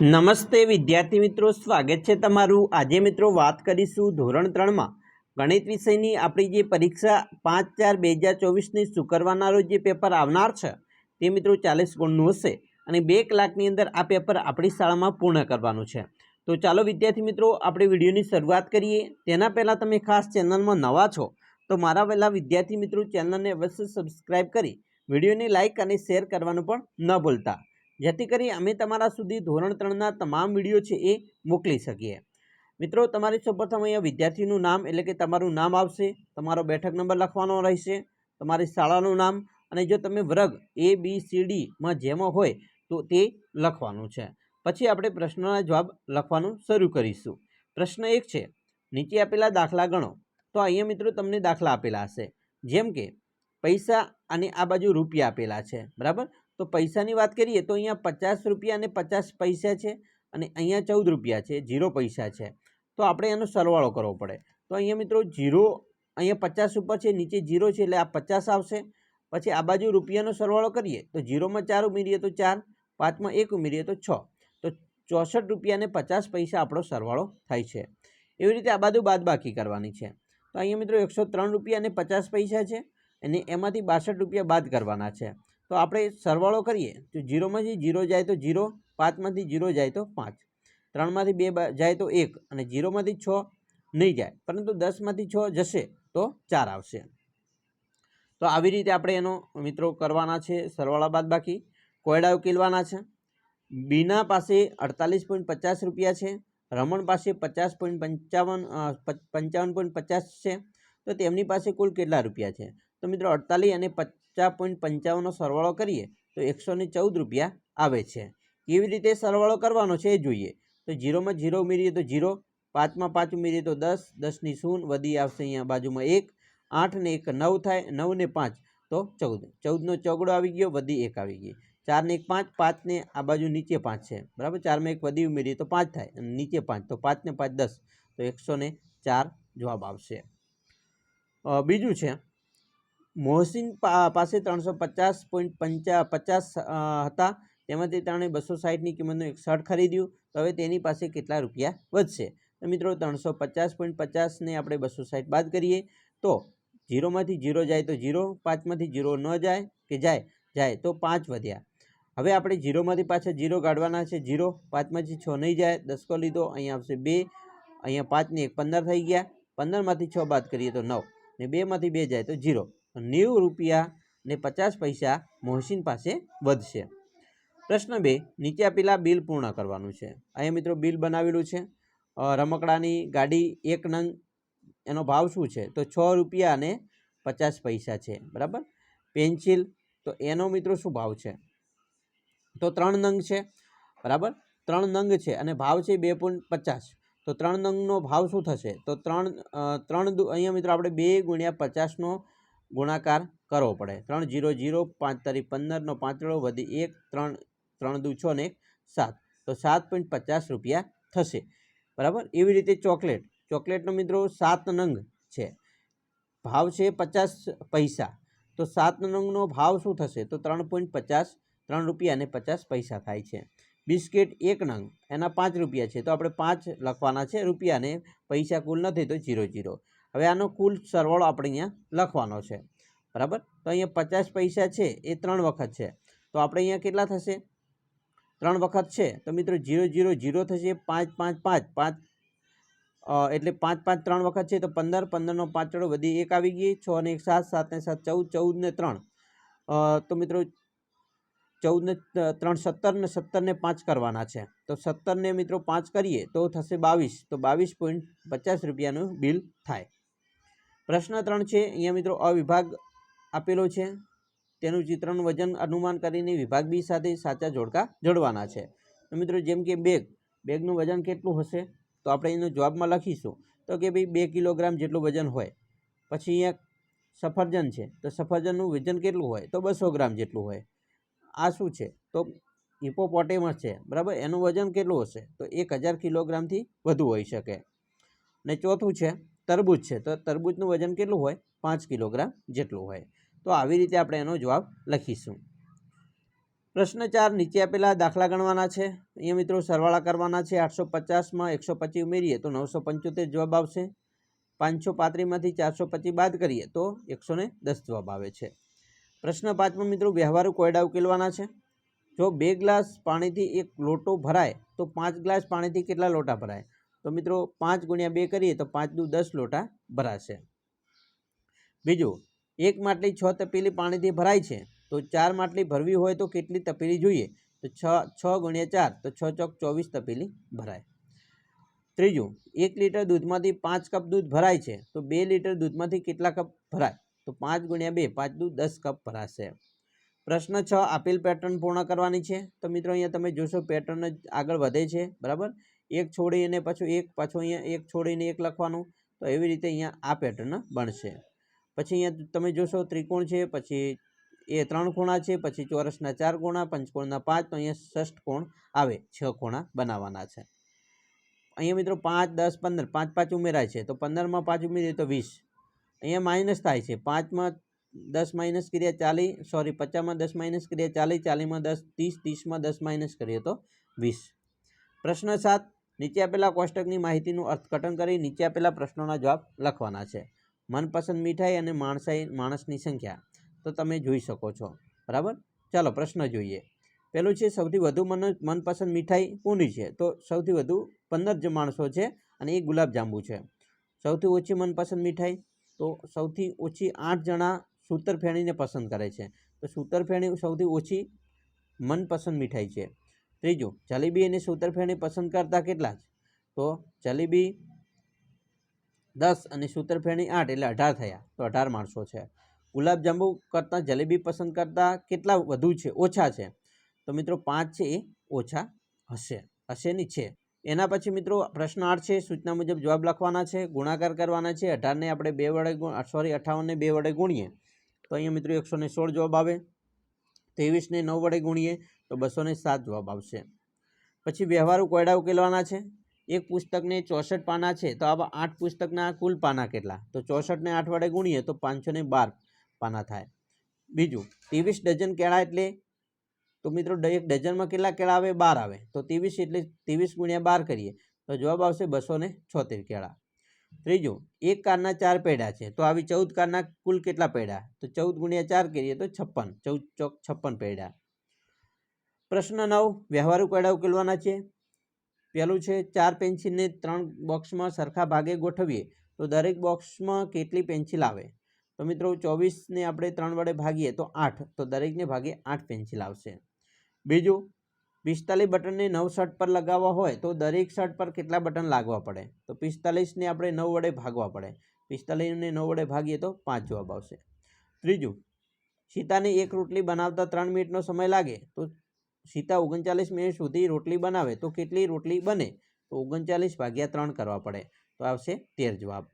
નમસ્તે વિદ્યાર્થી મિત્રો, સ્વાગત છે તમારું. આજે મિત્રો વાત કરીશું ધોરણ ત્રણમાં. ગણિત વિષયની આપણી જે પરીક્ષા પાંચ ચાર બે હજાર ચોવીસની શુક્રવારના રોજ જે પેપર આવનાર છે, તે મિત્રો ચાલીસ ગુણનું હશે અને બે કલાકની અંદર આ પેપર આપણી શાળામાં પૂર્ણ કરવાનું છે. તો ચાલો વિદ્યાર્થી મિત્રો, આપણે વિડીયોની શરૂઆત કરીએ. તેના પહેલાં તમે ખાસ ચેનલમાં નવા છો, તો મારા પહેલાં વિદ્યાર્થી મિત્રો ચેનલને અવશ્ય સબસ્ક્રાઈબ કરી વિડીયોને લાઇક અને શેર કરવાનું પણ ન ભૂલતા. જેથી કરી અમે તમારા સુધી ધોરણ ત્રણના તમામ વીડિયો છે એ મોકલી શકીએ. મિત્રો, તમારી સૌપ્રથમ અહીંયા વિદ્યાર્થીનું નામ એટલે કે તમારું નામ આવશે, તમારો બેઠક નંબર લખવાનો રહેશે, તમારી શાળાનું નામ અને જો તમે વર્ગ એ બી સી ડીમાં જેમાં હોય તો તે લખવાનું છે. પછી આપણે પ્રશ્નના જવાબ લખવાનું શરૂ કરીશું. પ્રશ્ન એક છે, નીચે આપેલા દાખલા ગણો. તો અહીંયા મિત્રો તમને દાખલા આપેલા હશે. જેમ કે, પૈસા અને આ બાજુ રૂપિયા આપેલા છે. બરાબર? તો પૈસાની વાત કરીએ તો અહીંયા પચાસ રૂપિયા અને પચાસ પૈસા છે અને અહીંયા ચૌદ રૂપિયા છે જીરો પૈસા છે. તો આપણે એનો સરવાળો કરવો પડે. તો અહીંયા મિત્રો જીરો અહીંયા પચાસ ઉપર છે, નીચે જીરો છે એટલે આ પચાસ આવશે. પછી આ બાજુ રૂપિયાનો સરવાળો કરીએ તો જીરોમાં ચાર ઉમેરીએ તો ચાર, પાંચમાં એક ઉમેરીએ તો છ. તો ચોસઠ રૂપિયા અને પચાસ પૈસા આપણો સરવાળો થાય છે. એવી રીતે આ બાજુ બાદબાકી કરવાની છે. તો અહીંયા મિત્રો એકસો ત્રણ રૂપિયા અને પચાસ પૈસા છે અને એમાંથી બાસઠ રૂપિયા બાદ કરવાના છે. તો આપણે સરવાળો કરીએ તો જીરોમાંથી જીરો જાય તો જીરો, પાંચમાંથી જીરો જાય તો પાંચ. ત્રણમાંથી બે બા- જાય તો એક અને જીરોમાંથી છ નહીં જાય. પરંતુ દસમાંથી છ જશે તો ચાર આવશે. તો આવી રીતે આપણે એનો મિત્રો કરવાના છે સરવાળા બાદ બાકી. કોયડા ઉકેલવાના છે. બીના પાસે અડતાલીસ પોઈન્ટ પચાસ રૂપિયા છે. રમણ પાસે પચાસ પોઈન્ટ પંચાવન પંચાવન પોઈન્ટ પચાસ છે. તો તેમની પાસે કુલ કેટલા રૂપિયા છે? તો મિત્રો અડતાલીસ અને પચાસ પોઈન્ટ પંચાવનનો સરવાળો કરીએ તો એકસો ને ચૌદ રૂપિયા આવે છે. કેવી રીતે સરવાળો કરવાનો છે એ જોઈએ. તો જીરોમાં જીરો ઉમેરીએ તો જીરો, પાંચમાં પાંચ ઉમેરીએ તો દસ, દસની શૂન વધી આવશે અહીંયા બાજુમાં એક, આઠ ને એક નવ થાય, નવ ને પાંચ તો ચૌદ. ચૌદનો ચોગડો આવી ગયો, વધી એક આવી ગઈ. ચાર ને એક પાંચ પાંચ ને આ બાજુ નીચે પાંચ છે. બરાબર? ચારમાં એક વધી ઉમેરીએ તો પાંચ થાય અને નીચે પાંચ. તો પાંચ ને પાંચ દસ. તો એકસો ચાર જવાબ આવશે. બીજું છે. મોહસિન પાસે ત્રણસો પચાસ પોઈન્ટ પંચા, પચાસ હતા. તેમાંથી તેણે બસો સાહીઠની કિંમતનું એક શર્ટ ખરીદ્યું. તો હવે તેની પાસે કેટલા રૂપિયા વધશે? તો મિત્રો, ત્રણસો પચાસ પોઈન્ટ પચાસને આપણે બસો સાહીઠ બાદ કરીએ. તો જીરોમાંથી જીરો જાય તો જીરો, પાંચમાંથી જીરો ન જાય કે જાય જાય તો પાંચ વધ્યા. હવે આપણે જીરોમાંથી પાછા જીરો કાઢવાના છે. જીરો પાંચમાંથી છ નહીં જાય. દસકો લીધો, અહીંયા આવશે બે. અહીંયા પાંચને એક પંદર થઈ ગયા. પંદરમાંથી છ બાદ કરીએ તો નવ. ને બેમાંથી બે જાય તો જીરો. નેવું રૂપિયા ને પચાસ પૈસા મોહસિન પાસે વધશે. પ્રશ્ન બે, નીચે આપેલા બિલ પૂર્ણ કરવાનું છે. અહીંયા મિત્રો બિલ બનાવેલું છે. રમકડાની ગાડી એક નંગ, એનો ભાવ શું છે? તો છ રૂપિયા અને પચાસ પૈસા છે. બરાબર? પેન્સિલ, તો એનો મિત્રો શું ભાવ છે? તો ત્રણ નંગ છે. બરાબર? ત્રણ નંગ છે અને ભાવ છે બે પોઈન્ટ પચાસ. તો ત્રણ નંગનો ભાવ શું થશે? તો ત્રણ ત્રણ અહીંયા મિત્રો આપણે બે ગુણ્યા પચાસનો ગુણાકાર કરવો પડે. ત્રણ જીરો જીરો પાંચ તારી પંદરનો પાંચડો વધી એક ત્રણ ત્રણ દુ છ ને એક સાત. તો સાત પોઈન્ટ પચાસ રૂપિયા થશે. બરાબર? એવી રીતે ચોકલેટ. ચોકલેટનો મિત્રો સાત નંગ છે. ભાવ છે પચાસ પૈસા. તો સાત નંગનો ભાવ શું થશે? તો ત્રણ પોઈન્ટ પચાસ, ત્રણ રૂપિયા અને પચાસ પૈસા થાય છે. બિસ્કિટ એક નંગ. એના પાંચ રૂપિયા છે. તો આપણે પાંચ લખવાના છે. રૂપિયાને પૈસા કુલ નથી તો જીરો જીરો. હવે આનો કુલ સરવાળો આપણે અહીંયા લખવાનો છે. બરાબર? તો અહીંયા પચાસ પૈસા છે, એ ત્રણ વખત છે. તો આપણે અહીંયા કેટલા થશે? ત્રણ વખત છે. તો મિત્રો જીરો જીરો જીરો થશે, પાંચ પાંચ પાંચ. પાંચ એટલે પાંચ પાંચ ત્રણ વખત છે, તો પંદર, પંદરનો પાંચડો વધી એક આવી ગઈ, છ ને એક સાત સાત ને સાત, ચૌદ ચૌદ ને ત્રણ. તો મિત્રો ચૌદ ને ત્રણ સત્તર ને સત્તર ને પાંચ કરવાના છે. તો સત્તરને મિત્રો પાંચ કરીએ તો થશે બાવીસ. તો બાવીસ પોઈન્ટ પચાસ રૂપિયાનું બિલ થાય. પ્રશ્ન ત્રણ છે, અહીંયા મિત્રો અવિભાગ આપેલો છે. તેનું ચિત્રનું વજન અનુમાન કરીને વિભાગ બી સાથે સાચા જોડકા જોડવાના છે. મિત્રો જેમ કે બેગ, બેગનું વજન કેટલું હશે? તો આપણે એનો જવાબમાં લખીશું. તો કે ભાઈ બે કિલોગ્રામ જેટલું વજન હોય. પછી અહીંયા સફરજન છે. તો સફરજનનું વજન કેટલું હોય? તો બસો ગ્રામ જેટલું હોય. આ શું છે? તો હિપોપોટેમસ છે. બરાબર? એનું વજન કેટલું હશે? તો એક હજાર કિલોગ્રામથી વધુ હોઈ શકે. ને ચોથું છે તરબૂચ છે. તો તરબૂચનું વજન કેટલું હોય? પાંચ કિલોગ્રામ જેટલું હોય. તો આવી રીતે આપણે એનો જવાબ લખીશું. પ્રશ્ન ચાર, નીચે આપેલા દાખલા ગણવાના છે. અહીંયા મિત્રો સરવાળા કરવાના છે. આઠસો પચાસમાં એકસો પચીસ ઉમેરીએ તો નવસો પંચોતેર જવાબ આવશે. પાંચસો પાંત્રીસમાંથી ચારસો પચીસ બાદ કરીએ તો એકસો દસ જવાબ આવે છે. પ્રશ્ન પાંચમાં મિત્રો, વ્યવહારુ કોયડા ઉકેલવાના છે. જો બે ગ્લાસ પાણીથી એક લોટો ભરાય તો પાંચ ગ્લાસ પાણીથી કેટલા લોટા ભરાય? તો મિત્રો પાંચ ગુણ્યા બે કરીએ તો પાંચ દુ દસ લોટા ભરાશે. બીજું, એક માટલી છ તપેલી પાણીથી ભરાય છે, તો ચાર માટલી ભરવી હોય તો કેટલી તપેલી જોઈએ? તો છ છ ગુણ્યા ચાર, તો છ ચોક ચોવીસ તપેલી ભરાય. ત્રીજું, એક લીટર દૂધમાંથી પાંચ કપ દૂધ ભરાય છે, તો બે લીટર દૂધમાંથી કેટલા કપ ભરાય? તો પાંચ ગુણ્યા બે, પાંચ દૂધ દસ કપ ભરાશે. પ્રશ્ન છ, આપેલ પેટર્ન પૂર્ણ કરવાની છે. તો મિત્રો અહીંયા તમે જોશો, પેટર્ન જ આગળ વધે છે, બરાબર? એક છોડીને પાછું એક, પાછું અહીંયા એક છોડીને એક લખવાનું, તો એવી રીતે અહીંયા આ પેટર્ન બનશે. પછી અહીંયા તમે જોશો ત્રિકોણ છે, પછી એ ત્રણ ખૂણા છે, પછી ચોરસના ચાર ખૂણા, પંચકોણના પાંચ, તો અહીંયા ષષ્ઠ કોણ આવે? છ ખૂણા બનાવવાના છે. અહીંયા મિત્રો પાંચ, દસ, પંદર, પાંચ પાંચ ઉમેરાય છે, તો પંદરમાં પાંચ ઉમેરીએ તો વીસ. અહીંયા માઇનસ થાય છે, પાંચમાં દસ માઇનસ કરીએ ચાલી સોરી, પચાસમાં દસ માઇનસ કરીએ ચાલી ચાલીમાં દસ, ત્રીસ, ત્રીસમાં દસ માઇનસ કરીએ તો વીસ. પ્રશ્ન સાત નીચે આપેલા કોષ્ટકની માહિતીનું અર્થઘટન કરી નીચે આપેલા પ્રશ્નોના જવાબ લખવાના છે. મનપસંદ મીઠાઈ અને માણસાઈ માણસની સંખ્યા. તો તમે જોઈ શકો છો. બરાબર? ચાલો પ્રશ્ન જોઈએ. પેલું છે, સૌથી વધુ મન, મનપસંદ મીઠાઈ કોની છે? તો સૌથી વધુ પંદર જ માણસો છે અને એ ગુલાબજાંબુ છે. સૌથી ઓછી મનપસંદ મીઠાઈ? તો સૌથી ઓછી આઠ જણા સૂતરફેણીને પસંદ કરે છે. તો સૂતરફેણી સૌથી ઓછી મનપસંદ મીઠાઈ છે. ત્રીજું, જલેબી અને સૂતરફેણી પસંદ કરતા કેટલા છે તો જલેબી દસ અને સૂતરફેણી આઠ, એટલે અઢાર થયા. તો અઢાર માણસો છે. ગુલાબજાંબુ કરતાં જલેબી પસંદ કરતાં કેટલા વધુ છે? ઓછા છે. તો મિત્રો, પાંચ છે એ ઓછા હશે. હશે નહીં, છે. એના પછી મિત્રો, પ્રશ્ન આઠ છે. સૂચના મુજબ જવાબ લખવાના છે. ગુણાકાર કરવાના છે. અઢારને આપણે બે વડે સોરી અઠાવનને બે વડે ગુણીએ. તો અહીંયા મિત્રો એકસો સોળ જવાબ આવે. ત્રેવીસને નવ વડે ગુણીએ તો બસોને સાત જવાબ આવશે. પછી વ્યવહારુ કોયડા ઉકેલવાના છે. એક પુસ્તકને ચોસઠ પાના છે તો આવા આઠ પુસ્તકના કુલ પાના કેટલા? તો ચોસઠને આઠ વડે ગુણીએ તો પાંચસો બાર પાના થાય. બીજું, ત્રેવીસ ડઝન કેળા એટલે? તો મિત્રો એક ડઝનમાં કેટલા કેળા આવે? બાર આવે. તો ત્રેવીસ એટલે ત્રેવીસ ગુણ્યા બાર કરીએ તો જવાબ આવશે બસો ને છોતેર કેળા. ત્રીજું, એક કારના ચાર પૈડા છે. તો આવી ચૌદ કારના કુલ કેટલા પૈડા તો ચૌદ ગુણ્યા ચાર કરીએ તો છપ્પન, ચૌદ ચોક છપ્પન પૈડા પ્રશ્ન નવ, વ્યવહારુ કોયડા ઉકેલવાના છે? પહેલું છે, ચાર પેન્સિલને ત્રણ બોક્સમાં સરખા ભાગે ગોઠવીએ તો દરેક બોક્સમાં કેટલી પેન્સિલ આવે? તો મિત્રો ચોવીસને આપણે ત્રણ વડે ભાગીએ તો આઠ, તો દરેકને ભાગે આઠ પેન્સિલ આવશે. બીજું પિસ્તાલીસ બટનને નવ શર્ટ પર લગાવવા હોય તો દરેક શર્ટ પર કેટલા બટન લાગવા પડે? તો પિસ્તાલીસને આપણે નવ વડે ભાગવા પડે. પિસ્તાલીસને નવ વડે ભાગીએ તો પાંચ જવાબ આવશે. ત્રીજું, સીતાને એક રોટલી બનાવતા ત્રણ મિનિટનો સમય લાગે? તો સીતા ઓગણચાલીસ મિનિટ સુધી રોટલી બનાવે તો કેટલી રોટલી બને? તો ઓગણચાલીસ ભાગ્યા ત્રણ કરવા પડે. તો આવશે તેર જવાબ.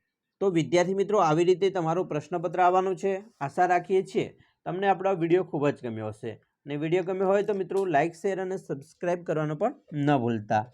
તો વિદ્યાર્થી મિત્રો, આવી રીતે તમારું પ્રશ્નપત્ર આવવાનું છે. આશા રાખીએ છીએ તમને આપણો વીડિયો ખૂબ જ ગમ્યો હશે. અને વીડિયો ગમ્યો હોય તો મિત્રો લાઇક શેર અને સબસ્ક્રાઈબ કરવાનું પણ ન ભૂલતા.